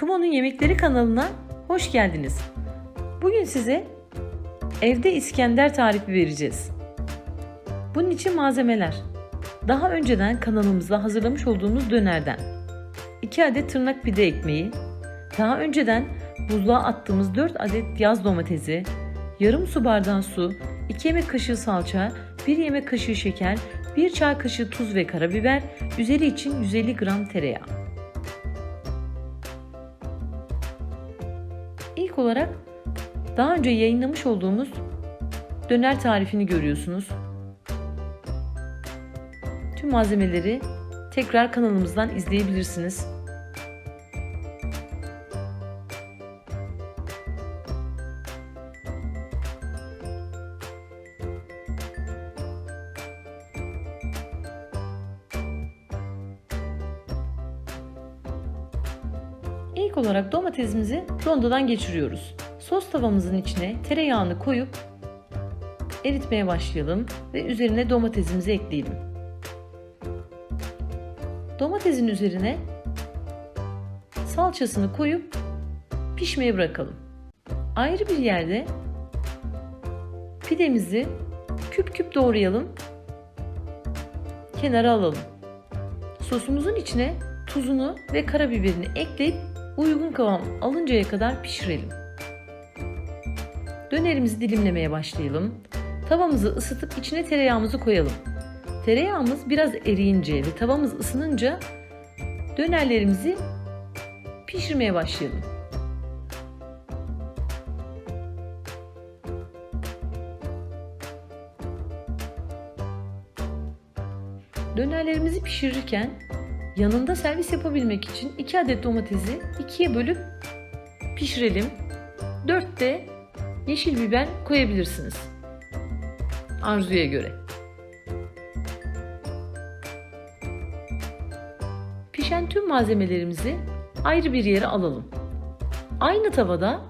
Duru'nun Yemekleri kanalına hoş geldiniz. Bugün size evde İskender tarifi vereceğiz. Bunun için malzemeler. Daha önceden kanalımızda hazırlamış olduğumuz dönerden 2 adet tırnak pide ekmeği, daha önceden buzluğa attığımız 4 adet yaz domatesi, yarım su bardağı su, 2 yemek kaşığı salça, 1 yemek kaşığı şeker, 1 çay kaşığı tuz ve karabiber, üzeri için 150 gram tereyağı. İlk olarak daha önce yayınlamış olduğumuz döner tarifini görüyorsunuz. Tüm malzemeleri tekrar kanalımızdan izleyebilirsiniz. İlk olarak domatesimizi rondodan geçiriyoruz. Sos tavamızın içine tereyağını koyup eritmeye başlayalım ve üzerine domatesimizi ekleyelim. Domatesin üzerine salçasını koyup pişmeye bırakalım. Ayrı bir yerde pidemizi küp küp doğrayalım. Kenara alalım. Sosumuzun içine tuzunu ve karabiberini ekleyip uygun kıvam alıncaya kadar pişirelim. Dönerimizi dilimlemeye başlayalım. Tavamızı ısıtıp içine tereyağımızı koyalım. Tereyağımız biraz eriyince ve tavamız ısınınca dönerlerimizi pişirmeye başlayalım. Dönerlerimizi pişirirken yanında servis yapabilmek için 2 adet domatesi ikiye bölüp pişirelim. 4 de yeşil biber koyabilirsiniz. Arzuya göre. Pişen tüm malzemelerimizi ayrı bir yere alalım. Aynı tavada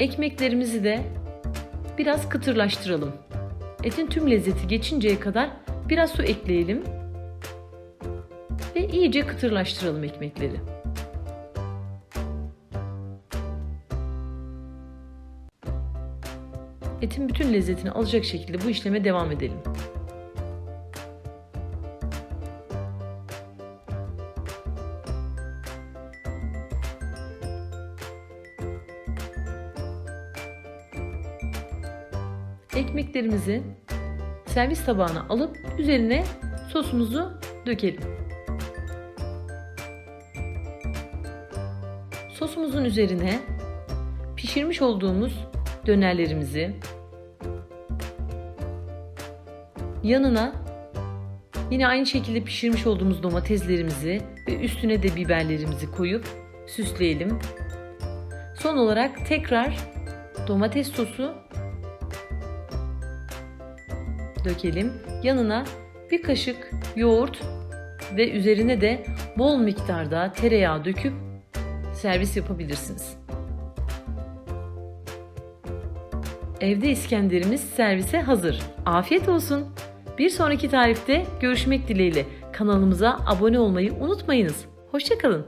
ekmeklerimizi de biraz kıtırlaştıralım. Etin tüm lezzeti geçinceye kadar biraz su ekleyelim ve iyice kıtırlaştıralım ekmekleri. Etin bütün lezzetini alacak şekilde bu işleme devam edelim. Ekmeklerimizi servis tabağına alıp üzerine sosumuzu dökelim. Sosumuzun üzerine pişirmiş olduğumuz dönerlerimizi yanına yine aynı şekilde pişirmiş olduğumuz domateslerimizi ve üstüne de biberlerimizi koyup süsleyelim. Son olarak tekrar domates sosu dökelim. Yanına bir kaşık yoğurt ve üzerine de bol miktarda tereyağı döküp servis yapabilirsiniz. Evde İskenderimiz servise hazır. Afiyet olsun. Bir sonraki tarifte görüşmek dileğiyle kanalımıza abone olmayı unutmayınız. Hoşçakalın.